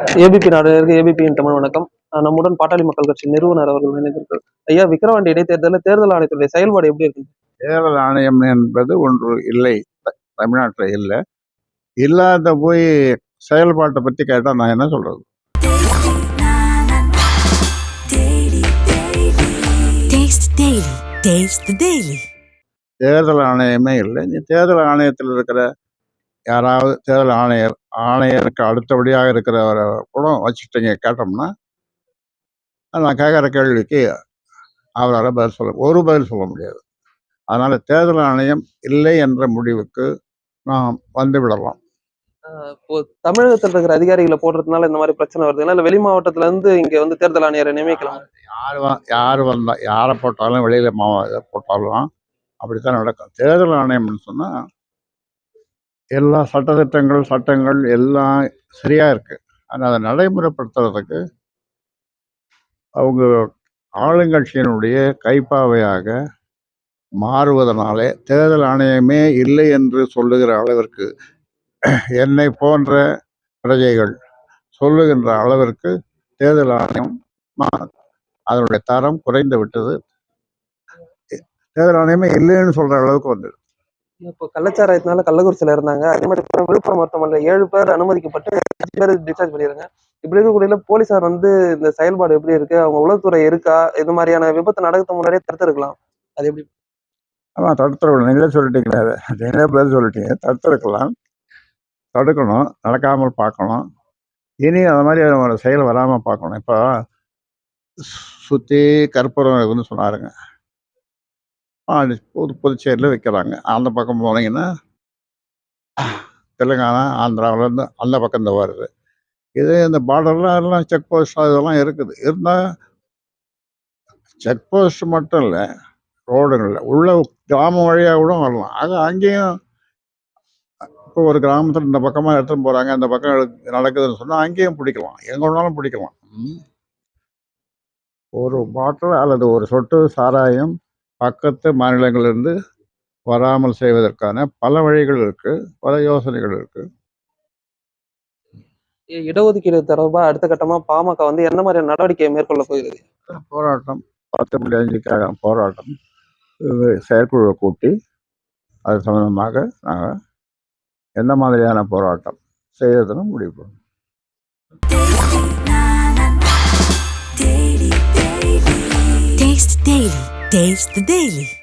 ABP நாடுகளுக்கு ஏபிபியின் தமிழ் வணக்கம். நம்முடன் பாட்டாளி மக்கள் கட்சி நிறுவனர் அவர்கள் இணைந்திருக்கிறார். ஐயா விக்கிரவாண்டி இடைத்தேர்தலில் தேர்தல் ஆணையத்துடைய செயல்பாடு எப்படி இருக்கு? தேர்தல் ஆணையம் என்பது ஒன்று இல்லை. தமிழ்நாட்டுல இல்லை. இல்லாத போய் செயல்பாட்டை பத்தி கேட்டா நான் என்ன சொல்றது. தேர்தல் ஆணையமே இல்லை. நீ தேர்தல் ஆணையத்தில் இருக்கிற யாராவது தேர்தல் ஆணையர் ஆணையருக்கு அடுத்தபடியாக இருக்கிறவரை கூட வச்சுட்டீங்க கேட்டோம்னா நான் கேட்குற கேள்விக்கு அவரால் பதில் சொல்ல ஒரு பதில் சொல்ல முடியாது. அதனால தேர்தல் ஆணையம் இல்லை என்ற முடிவுக்கு நாம் வந்து விடலாம். இப்போ தமிழகத்தில் இருக்கிற அதிகாரிகளை போடுறதுனால இந்த மாதிரி பிரச்சனை வருதுங்களா இல்ல வெளி மாவட்டத்துல இருந்து இங்க வந்து தேர்தல் ஆணையரை நியமிக்கலாம். யார் வ யார் வந்தா யாரை போட்டாலும் வெளியில் மாவ இதை போட்டாலும் அப்படித்தான் நடக்கும். தேர்தல் ஆணையம்னு சொன்னால் எல்லா சட்டத்திட்டங்கள் சட்டங்கள் எல்லாம் சரியாக இருக்கு. ஆனால் அதை நடைமுறைப்படுத்துறதுக்கு அவங்க ஆளுங்கட்சியினுடைய கைப்பாவையாக மாறுவதனாலே தேர்தல் ஆணையமே இல்லை என்று சொல்லுகிற அளவிற்கு என்னை போன்ற பிரஜைகள் சொல்லுகின்ற அளவிற்கு தேர்தல் ஆணையம் மா- அதனுடைய தரம் குறைந்து விட்டது. தேர்தல் ஆணையமே இல்லைன்னு சொல்கிற அளவுக்கு வந்துடுது. இப்போ கள்ளச்சாராயத்தினால கள்ளக்குறிச்சியில இருந்தாங்க. அதே மாதிரி விழுப்புரம் மருத்துவமனையில் ஏழு பேர் அனுமதிக்கப்பட்டு அஞ்சு பேர் டிஸ்சார்ஜ் பண்ணிடுறாங்க இப்படி இருக்கக்கூடிய போலீஸார் வந்து இந்த செயல்பாடு எப்படி இருக்கு? அவங்க உளவுத்துறை இருக்கா? இது மாதிரியான விபத்து நடக்க முன்னாடியே தடுத்திருக்கலாம். அது எப்படி? ஆமாம் தடுத்துருக்கணும் நீங்களே சொல்லிட்டீங்களே அதை. நீங்களே பேர் சொல்லிட்டீங்க? தடுத்திருக்கலாம். தடுக்கணும். நடக்காமல் பார்க்கணும். இனி அந்த மாதிரி ஒரு செயல் வராமல் பார்க்கணும். இப்போ சுற்றி கற்பூரம் இருக்குன்னு சொன்னாருங்க. புது புதுச்சேரியில் வைக்கிறாங்க. அந்த பக்கம் போனீங்கன்னா தெலுங்கானா ஆந்திராவிலேருந்து அந்த பக்கம் இந்த வருது. இது இந்த பார்டர்லாம் எல்லாம் செக் போஸ்ட் அதெல்லாம் இருக்குது. இருந்தால் செக் போஸ்ட் மட்டும் இல்லை ரோடுங்களில் உள்ள கிராமம் வழியாக கூட வரலாம். அது அங்கேயும் இப்போ ஒரு கிராமத்தில் இந்த பக்கமாக எடுத்துகிட்டு போகிறாங்க அந்த பக்கம் நடக்குதுன்னு சொன்னால் அங்கேயும் பிடிக்கலாம். எங்கே வேணாலும் பிடிக்கலாம். ம். ஒரு பாட்டில் அல்லது ஒரு சொட்டு சாராயம் பக்கத்து மாநிலங்களிலிருந்து வராமல் செய்வதற்கான பல வழிகள் இருக்கு பல யோசனைகள் இருக்கு. இ- இடஒதுக்கீடு தொடர்பா அடுத்த கட்டமா பாமக வந்து என்ன மாதிரியான நடவடிக்கையை மேற்கொள்ள போகிறது? போராட்டம் பத்து புள்ளி அஞ்சுக்காக போராட்டம். செயற்குழுவை கூட்டி அது சம்பந்தமாக நாங்கள் எந்த மாதிரியான போராட்டம் செய்யறதுன்னு முடிவு பண்ணுவோம் Taste the Daily.